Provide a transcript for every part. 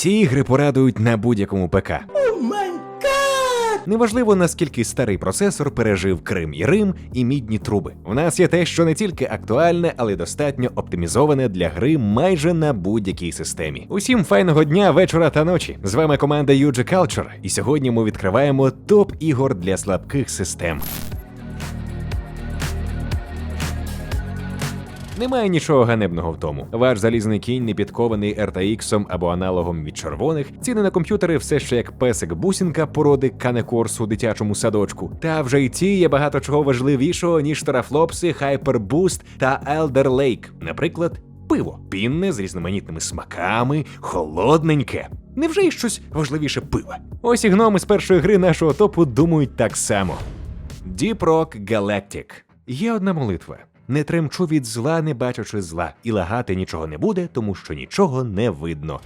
Ці ігри порадують на будь-якому ПК. Неважливо наскільки старий процесор пережив Крим і Рим і мідні труби. У нас є те, що не тільки актуальне, але й достатньо оптимізоване для гри майже на будь-якій системі. Усім файного дня, вечора та ночі. З вами команда UG Culture, і сьогодні ми відкриваємо топ ігор для слабких систем. Немає нічого ганебного в тому. Ваш залізний кінь не підкований RTX або аналогом від червоних. Ціни на комп'ютери все ще як песик бусінка породи Канекорс у дитячому садочку. Та вже й ті є багато чого важливішого, ніж терафлопси, Hyperboost та Elder Lake. Наприклад, пиво. Пінне з різноманітними смаками, холодненьке. Невже є щось важливіше пива? Ось і гноми з першої гри нашого топу думають так само. Deep Rock Galactic. Є одна молитва. Не тремчу від зла, не бачачи зла, і лагати нічого не буде, тому що нічого не видно.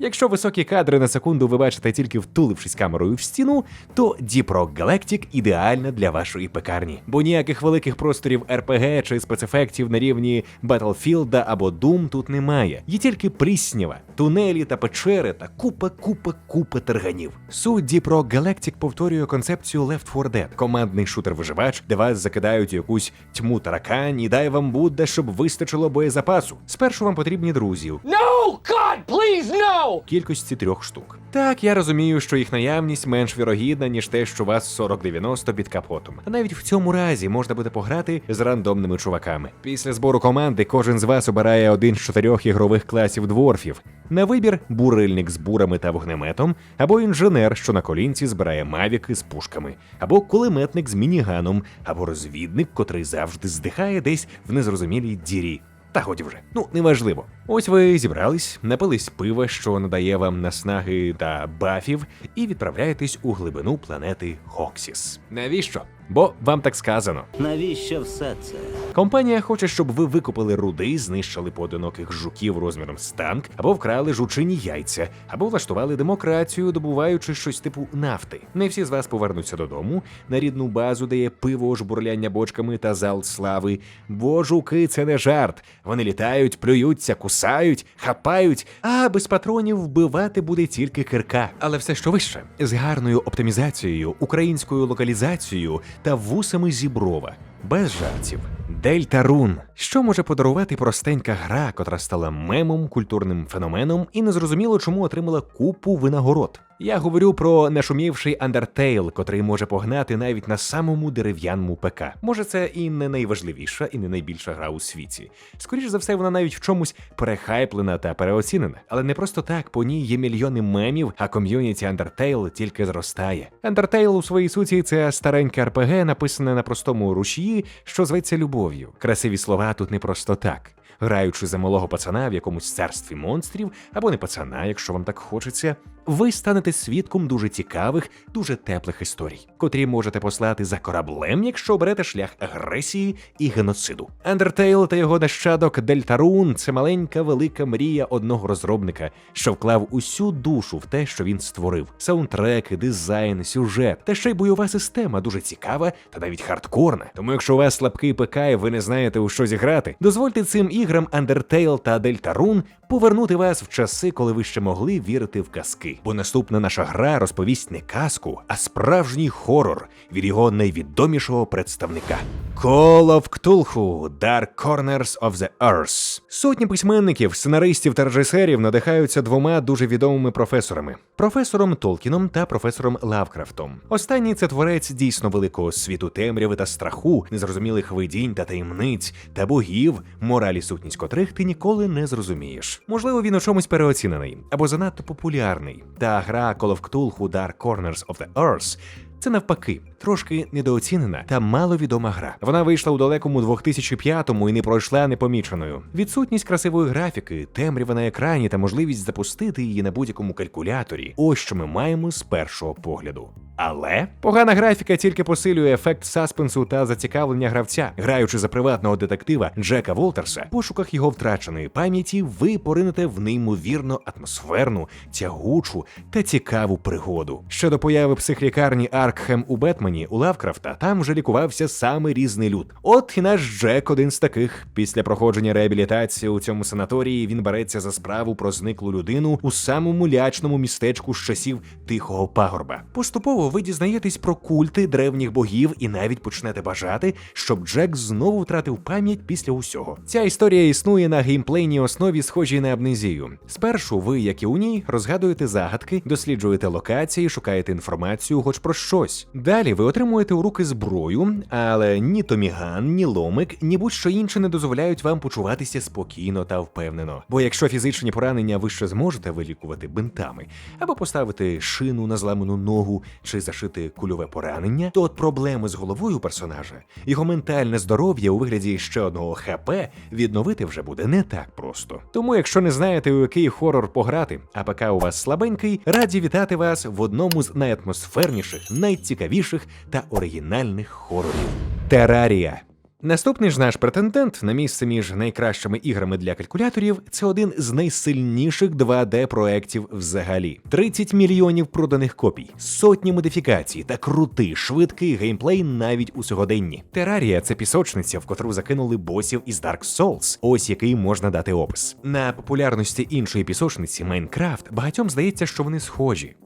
Якщо високі кадри на секунду ви бачите тільки втулившись камерою в стіну, то Deep Rock Galactic ідеальна для вашої пекарні, бо ніяких великих просторів RPG чи спецефектів на рівні Battlefield або Doom тут немає. Є тільки пріснява, тунелі та печери та купа, купа, купа тарганів. Суть Deep Rock Galactic повторює концепцію Left 4 Dead, командний шутер-виживач, де вас закидають якусь тьму таракань і дай вам Будда, щоб вистачило боєзапасу. Спершу вам потрібні друзі, No! God, please, no! Кількості трьох штук. Так, я розумію, що їх наявність менш вірогідна, ніж те, що у вас 40-90 під капотом. А навіть в цьому разі можна буде пограти з рандомними чуваками. Після збору команди кожен з вас обирає один з чотирьох ігрових класів дворфів. На вибір бурильник з бурами та вогнеметом, або інженер, що на колінці збирає мавіки з пушками, або кулеметник з мініганом, або розвідник, котрий завжди здихає десь в незрозумілій дірі. Та годі вже, ну неважливо. Ось ви зібрались, напились пива, що надає вам наснаги та бафів, і відправляєтесь у глибину планети Хоксіс. Навіщо? Бо вам так сказано. Навіщо все це? Компанія хоче, щоб ви викупили руди, знищили поодиноких жуків розміром з танк, або вкрали жучині яйця, або влаштували демократію, добуваючи щось типу нафти. Не всі з вас повернуться додому на рідну базу, де є пиво, жбурляння бочками та зал слави. Бо жуки це не жарт. Вони літають, плюються, кусають, хапають, а без патронів вбивати буде тільки кирка. Але все що вище з гарною оптимізацією, українською локалізацією та вусами зіброва. Без жартів. Дельтарун. Що може подарувати простенька гра, котра стала мемом, культурним феноменом, і незрозуміло, чому отримала купу винагород. Я говорю про нашумівший Undertale, котрий може погнати навіть на самому дерев'яному ПК. Може, це і не найважливіша, і не найбільша гра у світі. Скоріше за все, вона навіть в чомусь перехайплена та переоцінена. Але не просто так, по ній є мільйони мемів, а ком'юніті Undertale тільки зростає. Undertale у своїй суті це стареньке РПГ, написане на простому рушії, що зветься любов'ю. Красиві слова тут не просто так. Граючи за малого пацана в якомусь царстві монстрів, або не пацана, якщо вам так хочеться, ви станете свідком дуже цікавих, дуже теплих історій, котрі можете послати за кораблем, якщо оберете шлях агресії і геноциду. Undertale та його нащадок Дельтарун це маленька велика мрія одного розробника, що вклав усю душу в те, що він створив: саундтреки, дизайн, сюжет, та ще й бойова система дуже цікава та навіть хардкорна. Тому, якщо у вас слабкий ПК і ви не знаєте у що зіграти, дозвольте цим іграм Undertale та Дельтарун повернути вас в часи, коли ви ще могли вірити в казки. Бо наступна наша гра розповість не казку, а справжній хорор від його найвідомішого представника. Call of Cthulhu – Dark Corners of the Earth. Сотні письменників, сценаристів та режисерів надихаються двома дуже відомими професорами: професором Толкіном та професором Лавкрафтом. Останній це творець дійсно великого світу темряви та страху, незрозумілих видінь та таємниць та богів, моралі сутність котрих ти ніколи не зрозумієш. Можливо, він у чомусь переоцінений або занадто популярний. Та гра Call of Cthulhu Dark Corners of the Earth це навпаки трошки недооцінена та маловідома гра. Вона вийшла у далекому 2005-му і не пройшла непоміченою. Відсутність красивої графіки, темрява на екрані та можливість запустити її на будь-якому калькуляторі. Ось що ми маємо з першого погляду. Але погана графіка тільки посилює ефект саспенсу та зацікавлення гравця. Граючи за приватного детектива Джека Волтерса, в пошуках його втраченої пам'яті ви поринете в неймовірно атмосферну, тягучу та цікаву пригоду. Щодо появи психлікарні Аркхем у Бетмені, мені, у Лавкрафта там вже лікувався саме різний люд. От і наш Джек один з таких. Після проходження реабілітації у цьому санаторії він береться за справу про зниклу людину у самому лячному містечку з часів тихого пагорба. Поступово ви дізнаєтесь про культи древніх богів і навіть почнете бажати, щоб Джек знову втратив пам'ять після усього. Ця історія існує на геймплейній основі, схожій на амнезію. Спершу ви, як і у ній, розгадуєте загадки, досліджуєте локації, шукаєте інформацію, хоч про щось. Далі ви отримуєте у руки зброю, але ні Томіган, ні ломик, ні будь-що інше не дозволяють вам почуватися спокійно та впевнено. Бо якщо фізичні поранення ви ще зможете вилікувати бинтами, або поставити шину на зламану ногу чи зашити кульове поранення, то от проблеми з головою персонажа, його ментальне здоров'я у вигляді ще одного ХП відновити вже буде не так просто. Тому, якщо не знаєте, у який хорор пограти, а ПК у вас слабенький, раді вітати вас в одному з найатмосферніших, найцікавіших та оригінальних хорорів Терарія. Наступний ж наш претендент на місце між найкращими іграми для калькуляторів це один з найсильніших 2D-проєктів взагалі. 30 мільйонів проданих копій, сотні модифікацій та крутий, швидкий геймплей навіть у сьогоденні. Терарія це пісочниця, в котру закинули босів із Dark Souls. Ось який можна дати опис. На популярності іншої пісочниці Майнкрафт багатьом здається, що вони схожі.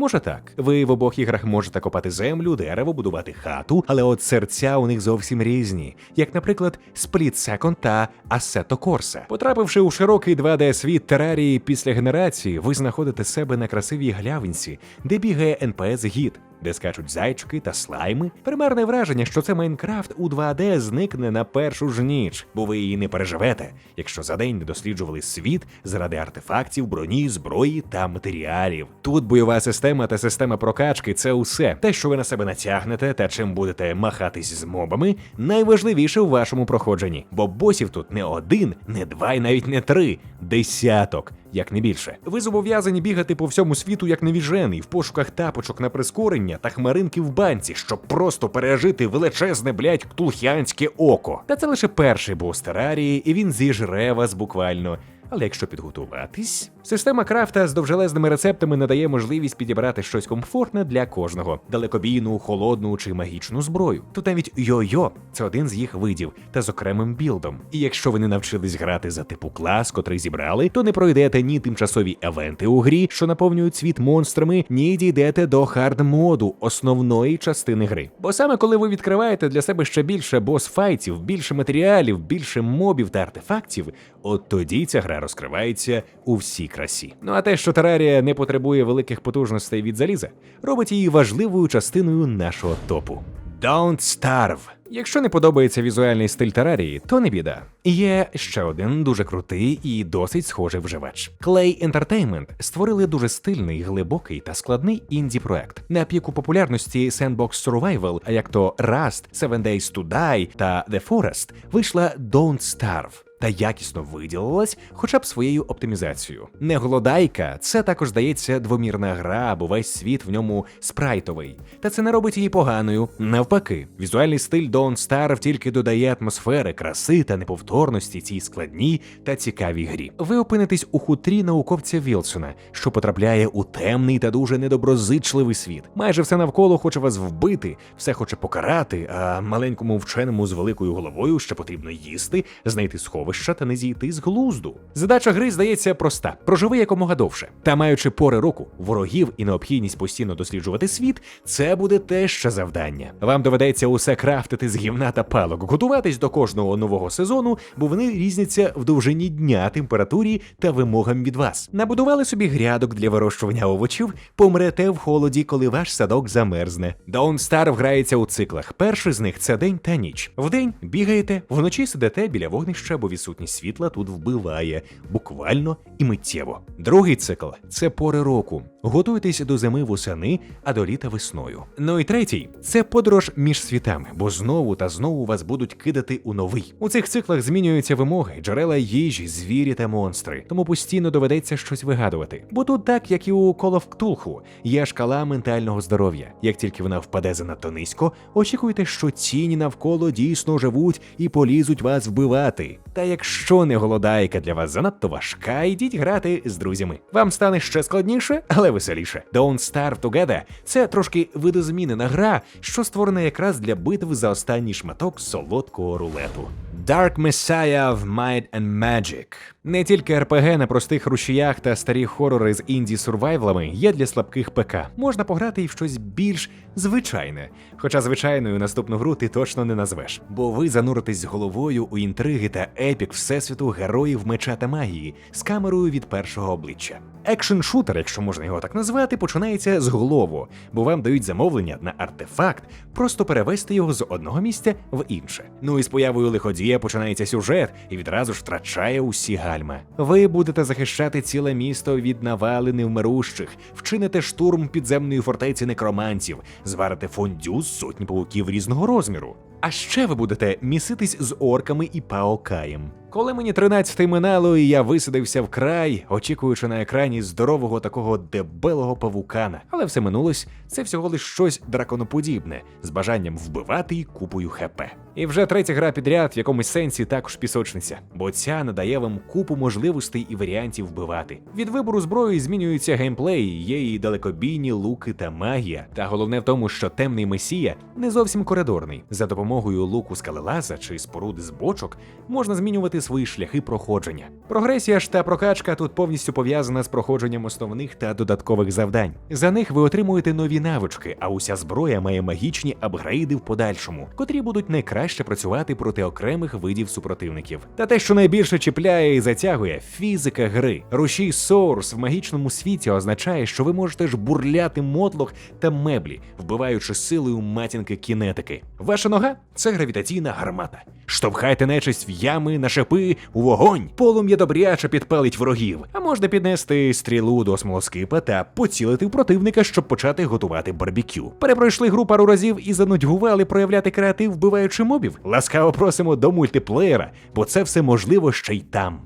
Може так, ви в обох іграх можете копати землю, дерево, будувати хату, але от серця у них зовсім різні, як, наприклад, Split Second та Assetto Corsa. Потрапивши у широкий 2D світ терарії після генерації, ви знаходите себе на красивій глявинці, де бігає НПС гід. Де скачуть зайчики та слайми, примерне враження, що це Майнкрафт у 2D зникне на першу ж ніч, бо ви її не переживете, якщо за день не досліджували світ заради артефактів, броні, зброї та матеріалів. Тут бойова система та система прокачки це усе. Те, що ви на себе натягнете та чим будете махатись з мобами, найважливіше у вашому проходженні. Бо босів тут не один, не два і навіть не три, десяток. Як не більше, ви зобов'язані бігати по всьому світу як невіжений в пошуках тапочок на прискорення та хмаринки в банці, щоб просто пережити величезне блять ктулхіанське око. Та це лише перший бос терарії, і він зіжре вас буквально. Але якщо підготуватись, система крафта з довжелезними рецептами надає можливість підібрати щось комфортне для кожного: далекобійну, холодну чи магічну зброю. Тут навіть йо-йо це один з їх видів, та з окремим білдом. І якщо ви не навчились грати за типу клас, котрий зібрали, то не пройдете ні тимчасові евенти у грі, що наповнюють світ монстрами, ні дійдете до хард моду основної частини гри. Бо саме коли ви відкриваєте для себе ще більше бос-файтів, більше матеріалів, більше мобів та артефактів, от тоді ця гра розкривається у всій красі. Ну а те, що терарія не потребує великих потужностей від заліза, робить її важливою частиною нашого топу. Don't starve. Якщо не подобається візуальний стиль терарії, то не біда. Є ще один дуже крутий і досить схожий вживач. Clay Entertainment створили дуже стильний, глибокий та складний інді проект. На піку популярності Sandbox Survival, а як то Rust, Seven Days to Die та The Forest, вийшла Don't Starve. Та якісно виділилась хоча б своєю оптимізацією. Не голодайка, це також здається двомірна гра, бо весь світ в ньому спрайтовий. Та це не робить її поганою. Навпаки, візуальний стиль Dawn Star тільки додає атмосфери, краси та неповторності цій складній та цікавій грі. Ви опинитесь у хутрі науковця Вілсона, що потрапляє у темний та дуже недоброзичливий світ. Майже все навколо хоче вас вбити, все хоче покарати, а маленькому вченому з великою головою ще потрібно їсти, знайти сховища та не зійти з глузду. Задача гри здається проста: проживи якомога довше. Та маючи пори року, ворогів і необхідність постійно досліджувати світ, це буде те ще завдання. Вам доведеться усе крафтити з гівна та палок, готуватись до кожного нового сезону, бо вони різняться в довжині дня, температурі та вимогам від вас. Набудували собі грядок для вирощування овочів, помрете в холоді, коли ваш садок замерзне. Star грається у циклах. Перший з них це день та ніч. Вдень бігаєте, вночі сидите біля вогнища, бо відсутність світла тут вбиває буквально і миттєво. Другий цикл це пори року. Готуйтесь до зими восени, а до літа весною. Ну і третій це подорож між світами, бо знову та знову вас будуть кидати у новий. У цих циклах змінюються вимоги, джерела їжі, звірі та монстри. Тому постійно доведеться щось вигадувати. Бо тут, так як і у of Cthulhu, є шкала ментального здоров'я. Як тільки вона впаде занадто низько, очікуйте, що тіні навколо дійсно живуть і полізуть вас вбивати. Та якщо не голодайка для вас занадто важка, йдіть грати з друзями. Вам стане ще складніше, але веселіше. Don't Starve Together – це трошки видозмінена гра, що створена якраз для битв за останній шматок солодкого рулету. Dark Messiah of Might and Magic. Не тільки РПГ на простих рушіях та старі хорори з інді сурвайвлами є для слабких ПК. Можна пограти і в щось більш звичайне. Хоча звичайною наступну гру ти точно не назвеш, бо ви зануритесь головою у інтриги та епік всесвіту героїв меча та магії з камерою від першого обличчя. Екшн шутер, якщо можна його так назвати, починається з голову, бо вам дають замовлення на артефакт, просто перевести його з одного місця в інше. Ну і з появою лиходія починається сюжет і відразу ж втрачає усі гальма. Ви будете захищати ціле місто від навали невмирущих, вчините штурм підземної фортеці некромантів, зварите фондю з сотні пауків різного розміру. А ще ви будете міситись з орками і паокаєм. Коли мені 13 минало, і я висадився в край, очікуючи на екрані здорового такого дебелого павукана. Але все минулось, це всього лиш щось драконоподібне, з бажанням вбивати і купою ХП. І вже третя гра підряд в якомусь сенсі також пісочниця, бо ця надає вам купу можливостей і варіантів вбивати. Від вибору зброї змінюється геймплей, є і далекобійні луки та магія. Та головне в тому, що темний месія не зовсім коридорний. За допомогою луку скалелаза чи споруди з бочок можна змінювати свої шляхи проходження. Прогресія ж та прокачка тут повністю пов'язана з проходженням основних та додаткових завдань. За них ви отримуєте нові навички, а уся зброя має магічні апгрейди в подальшому, котрі будуть найкраще працювати проти окремих видів супротивників. Та те, що найбільше чіпляє і затягує фізика гри. Рушій Source в магічному світі означає, що ви можете ж бурляти мотлох та меблі, вбиваючи силою матінки кінетики. Ваша нога це гравітаційна гармата. Штовхайте нечисть в ями, на шипи, у вогонь. Полум'я добряче підпалить ворогів. А можна піднести стрілу до смолоскипа та поцілити в противника, щоб почати готувати барбекю. Перепройшли гру пару разів і занудьгували проявляти креатив, вбиваючи мобів. Ласкаво просимо до мультиплеєра, бо це все можливо ще й там.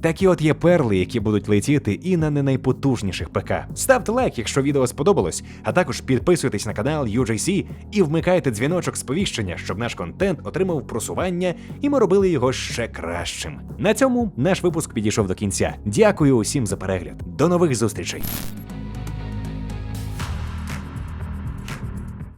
Такі от є перли, які будуть летіти і на не найпотужніших ПК. Ставте лайк, якщо відео сподобалось, а також підписуйтесь на канал UJC і вмикайте дзвіночок сповіщення, щоб наш контент отримав просування і ми робили його ще кращим. На цьому наш випуск підійшов до кінця. Дякую усім за перегляд. До нових зустрічей!